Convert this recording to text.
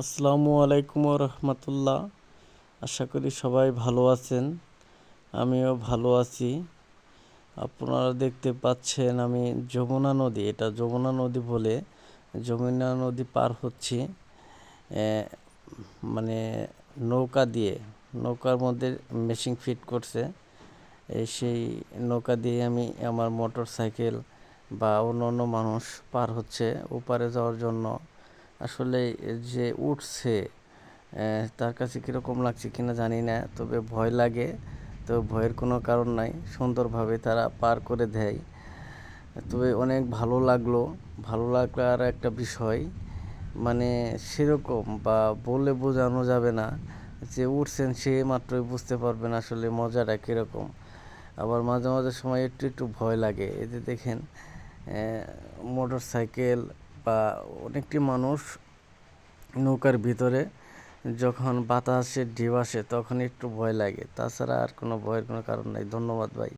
আসসালামু আলাইকুম রহমতুল্লাহ আশা করি সবাই ভালো আছেন, আমিও ভালো আছি। আপনারা দেখতে পাচ্ছেন আমি যমুনা নদী, এটা যমুনা নদী বলে যমুনা নদী পার হচ্ছি মানে নৌকা দিয়ে, নৌকার মধ্যে মেশিন ফিট করছে। সেই নৌকা দিয়ে আমি আমার মোটর সাইকেল বা অন্য অন্য মানুষ পার হচ্ছে ওপারে যাওয়ার জন্য। আসলে যে উঠছে তার কাছে কীরকম লাগছে কিনা জানি না, তবে ভয় লাগে। তো ভয়ের কোনো কারণ নাই, সুন্দরভাবে তারা পার করে দেয়। তবে অনেক ভালো লাগল। ভালো লাগার একটা বিষয় মানে সেরকম বা বলে বোঝানো যাবে না যে উঠছেন সে মাত্রই বুঝতে পারবেন আসলে মজাটা কীরকম। আবার মাঝে মাঝে সময় একটু একটু ভয় লাগে। যে দেখেন মোটর সাইকেল বা অনেকটি মানুষ নৌকার ভিতরে যখন বাতাসের ঢেউ আসে, তখন একটু ভয় লাগে। তাছাড়া আর কোনো ভয়ের কোনো কারণ নাই। ধন্যবাদ ভাই।